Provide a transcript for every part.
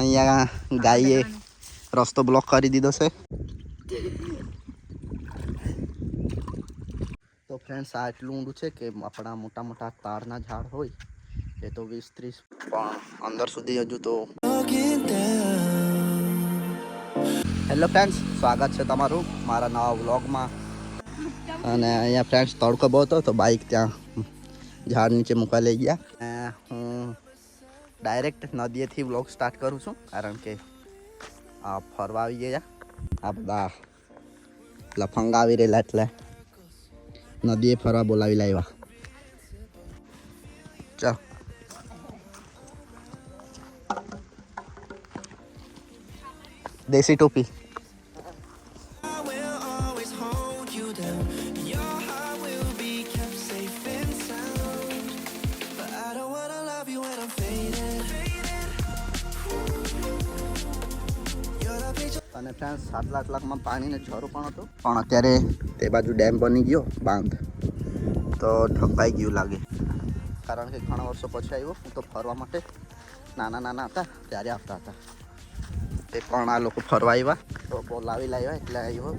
અહીંયા ગાઈએ રસ્તો બ્લોક કરી દીધો છે. તો ફ્રેન્ડ્સ આ એટલું ઊંડું છે કે આપણા મોટા મોટા તારના ઝાડ હોય એ તો વીસ ત્રીસ પણ અંદર સુધી હજુ તો હેલો ફ્રેન્ડ્સ સ્વાગત છે તમારું મારા નવા વ્લોગમાં. અને અહીંયા ફ્રેન્ડ્સ તડકો બહુ હતો તો બાઇક ત્યાં ઝાડ નીચે મૂકવા લઈ ગયા. અને હું ડાયરેક્ટ નદીએથી વ્લોગ સ્ટાર્ટ કરું છું, કારણ કે આ ફરવા આવી ગયા. આ બધા લફંગા આવી રહેલા એટલે નદીએ ફરવા બોલાવી લાવ્યા. ચાલ. દેશી ટોપી. Picture. સાત લાખ આટલાકમાં પાણીને છોરું પણ હતું. પણ અત્યારે તે બાજુ ડેમ બની ગયો, બાંધ. તો ઢંકાઈ ગયું લાગે. કારણ કે ઘણા વર્ષો પછી આવ્યો, હું તો ફરવા માટે નાના નાના હતા, ત્યારે આવતા હતા. તે પણ આ લોકો ફરવા આવ્યા. તો બોલાવી લાવ્યા એટલે આવ્યો.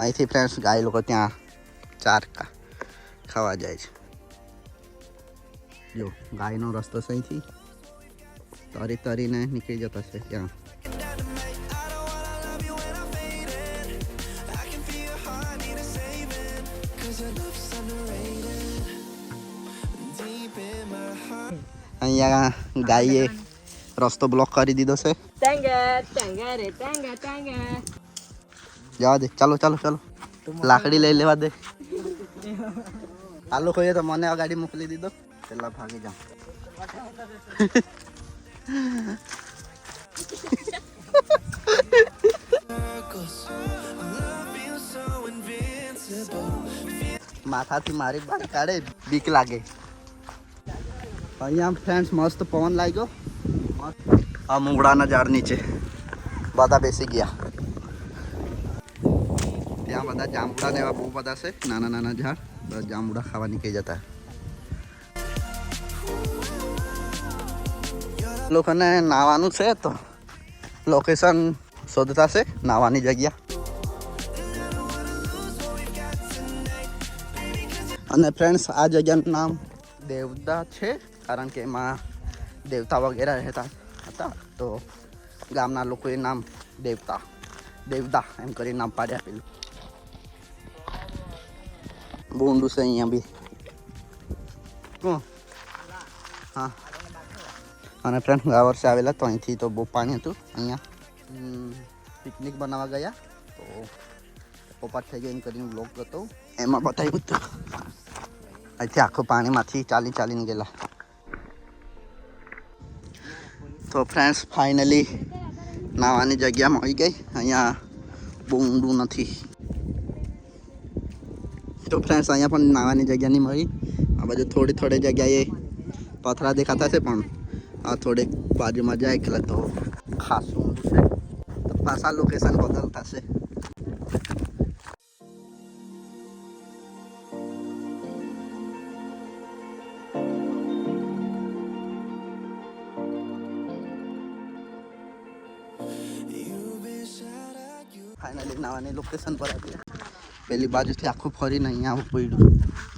અહીંથી ફ્રેન્ડ્સ ગાય લોકો ત્યાં ચારકા ખાવા જાય છે. જો, ગાયનો રસ્તો સહીથી તરી તરીને નીકળી જતા છે ત્યાં. અહીંયા ગાઈએ રસ્તો બ્લોક કરી દીધો છે. જવા દે ચાલો ચાલો ચાલો લાકડી લઈ લેવા દે આ લોકોએ તો મને આ ગાડી મોકલી દીધો પેલા ભાગી જાઉં માથાથી મારી બાર કાઢે, બીક લાગે. અહીંયા ફ્રેન્ડ્સ મસ્ત પવન લાગ્યો. આ મુંગડાના ઝાડ નીચે. બધા બેસી ગયા. ત્યાં બધા જાંબુડા ને એવા બહુ બધા છે. નાના નાના ઝાડ. બધા જાંબુડા ખાવા નીકળી જતા. લોકોને નાવાનું છે તો લોકેશન શોધતા છે નાવાની જગ્યા. અને ફ્રેન્ડ્સ આ જગ્યાનું નામ દેવદા છે, કારણ કે એમાં દેવતા વગેરે રહેતા હતા. તો ગામના લોકોએ નામ દેવતા, દેવદા એમ કરી નામ પાડ્યા આપેલું બહુ છે અહીંયા બી. હા. અને ફ્રેન્ડ ગયા વર્ષે આવેલા તો અહીંથી તો બહુ પાણી હતું. અહીંયા પિકનિક બનાવવા ગયા. તો પોપાટ થઈ ગઈ એમ કરીને બ્લોગ હતો એમાં બતાવ્યું હતું. અહીંથી આખું પાણીમાંથી ચાલી ચાલીને ગયેલા. તો ફ્રેન્ડ્સ ફાઇનલી નાવાની જગ્યા મળી ગઈ. અહીંયા બહુ ઊંડું નથી. તો ફ્રેન્ડ્સ અહીંયા પણ નાવાની જગ્યા નહીં મળી. આ બાજુ થોડી થોડી જગ્યાએ પથરા દેખાતા છે પણ આ થોડીક બાજુમાં જાય એટલે તો ખાસું ઊંડું છે તો પાછા લોકેશન બદલતા છે You've been shot at you. Finally નાવાની લોકેશન પર આવ્યા પેલી બાજુથી આખું ફરીને અહીંયા આવવું પડ્યું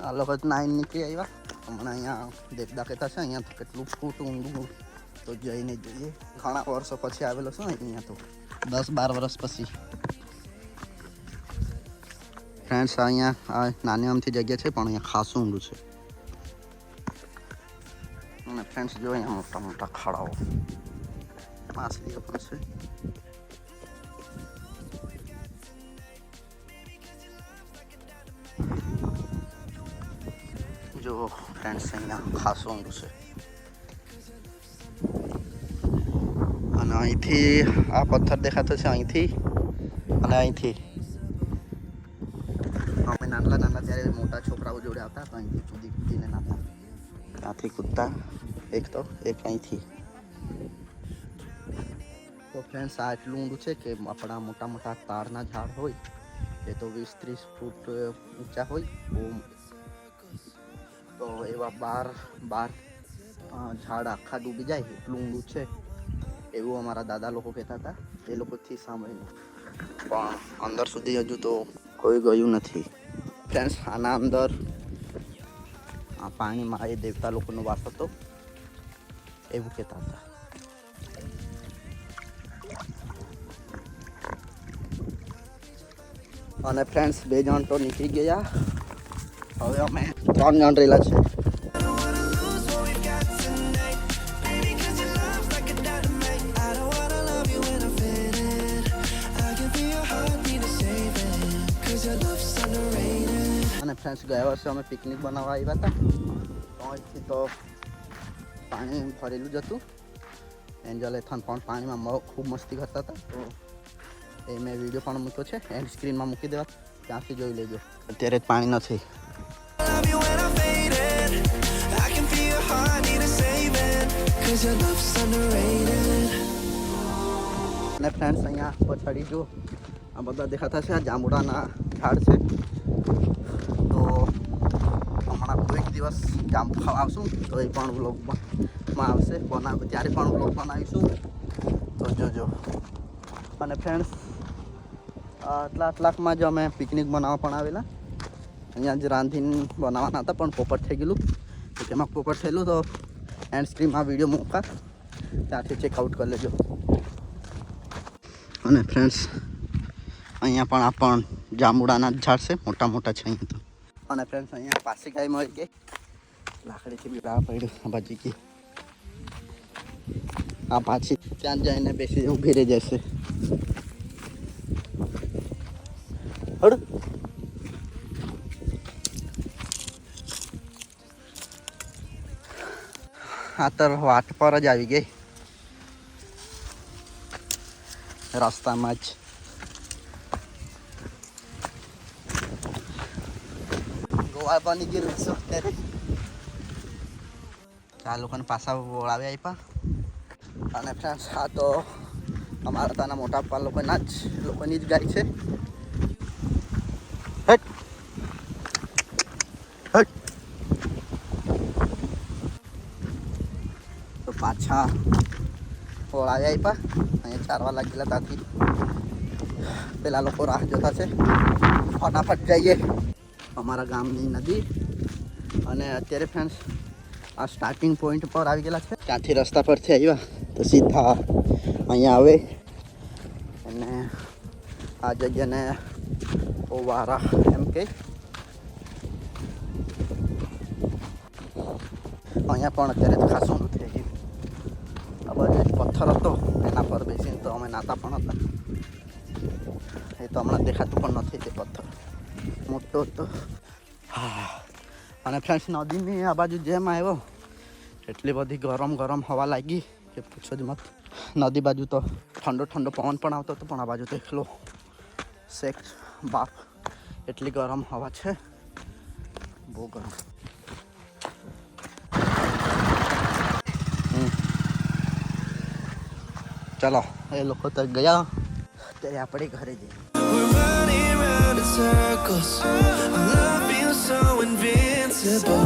આ લોકો નાઈન નીકળી આવ્યા હમણાં અહીંયા દેખદા કહેતા છે અહીંયા કેટલું ફૂટ ઊંડું તો જઈને જોઈએ ઘણા વર્ષો પછી આવેલો છું ને અહીંયા તો દસ બાર વર્ષ પછી ફ્રેન્ડ્સ અહીંયા આ નાની અમથી જગ્યા છે પણ અહીંયા ખાસું ઊંડું છે અને ફ્રેન્ડ્સ જો અહીંયા મોટા મોટા ખાડાઓ માછલીઓ પણ છે જો ફ્રેન્ડ્સ અહીંયા ખાસું ઊંઘ છે. અને અહીંથી આ પથ્થર દેખાતો છે અહીંથી અને અહીંથી. અમે નાના નાના ત્યારે મોટા છોકરાઓ જોડે આવતા તો અહીંથી કૂદી કૂદીને નાતા ત્યાંથી કૂદતા, એક તો, એક અહીંથી. તો ફ્રેન્ડ્સ આ એટલું ઊંડું છે કે આપણા મોટા મોટા તારના ઝાડ હોય, એ તો વીસ ત્રીસ ફૂટ ઊંચા હોય, બહુ તો એવા બાર બાર ઝાડ આખા ડૂબી જાય, એટલું ઊંડું છે. એવું અમારા દાદા લોકો કહેતા હતા. એ લોકોથી સાંભળીને. પણ અંદર સુધી હજુ તો કોઈ ગયું નથી. ફ્રેન્ડ્સ આના અંદર આ પાણીમાં એ દેવતા લોકોનો વાસ હતો. એવું કહેતા હતા. અને ફ્રેન્ડ્સ બે જણ તો નીકળી ગયા. હવે અમે ત્રણ જણ રહેલા છે. અને ફ્રેન્ડ્સ ગયા વર્ષે અમે પિકનિક બનાવવા આવ્યા હતા અહીંથી તો પાણી ભરેલું જ હતું એન્જલ એથન પણ પાણીમાં ખૂબ મસ્તી કરતા હતા તો એ મેં વીડિયો પણ મૂક્યો છે એન્ડ સ્ક્રીનમાં મૂકી દેવા ત્યાંથી જોઈ લેજો અત્યારે પાણી નથી અને ફ્રેન્ડ્સ અહીંયા પછાડી જો. આ બધા દેખાતા છે, આ જાંબુડાના ઝાડ છે. તો હમણાં કોઈક દિવસ જાંબુ ખાવા આવશું, તો એ પણ વ્લોગમાં આવશે. બનાવ ત્યારે પણ વ્લોગ બનાવીશું તો જોજો. અને ફ્રેન્ડ્સ આટલા આટલાકમાં જ અમે પિકનિક બનાવવા પણ આવેલા. અહીંયા જ રાંધીને બનાવવાના હતા, પણ પોપટ થઈ ગયેલું. તો તેમાં પોપટ થયેલું, તો એન્ડ સ્ક્રીનમાં વીડિયો મૂકા. ત્યાંથી ચેકઆઉટ કરી લેજો. અને ફ્રેન્ડ્સ અહીંયા પણ આ પણ જાંબુડાના જ ઝાડ છે, મોટા મોટા છે અહીંયા તો. અને ફ્રેન્ડ્સ અહીંયા પાસી ગાય મળી ગઈ. લાકડીથી બી પડ્યું પડી બાજુ ગઈ આ પાછી ત્યાં જઈને બેસી ઊભી રહી જશે. હડ તો વાટ પર જ આવી ગઈ. રસ્તામાં જ. ગોવા બની ગયું છે અત્યારે? આ લોકોને પાછા વળાવી આપ્યા અને ફ્રેન્ડ્સ આ તો અમારા ત્યાંના મોટા પપ્પા લોકોના જ, લોકોની જ ગાય છે. હટ. હટ. પાછા વળાવી આપ્યા અહીંયા ચારવા લાગેલા ત્યાંથી પેલા લોકો રાહ જોતા છે. ફટાફટ જઈએ. અમારા ગામની નદી. અને અત્યારે ફ્રેન્ડ્સ આ સ્ટાર્ટિંગ પોઈન્ટ પર આવી ગયેલા છે. ત્યાંથી રસ્તા પરથી આવ્યા. તો સીધા અહીંયા આવે. અને આ જગ્યાને ઓવારા એમ કે. અહીંયા પણ અત્યારે ખાસું નથી. બાજુ પથ્થર હતો. એના પર બેસીને તો અમે નાતા પણ હતા. એ તો હમણાં દેખાતું પણ નથી તે પથ્થર. મોટો હતો. હા. અને ફ્રેન્ડ્સ નદીની આ બાજુ જેમ આવ્યો, એટલી બધી ગરમ ગરમ હવા લાગી કે પૂછો જ મત. નદી બાજુ તો ઠંડો ઠંડો પવન પણ આવતો હતો, પણ આ બાજુ તો એકલો શેક બાપ. એટલી ગરમ હવા છે. બહુ ગરમ. ચલો એ લોકો તો ગયા ત્યારે આપણે ઘરે જઈએ We're running round in circles. Our love feels so invincible.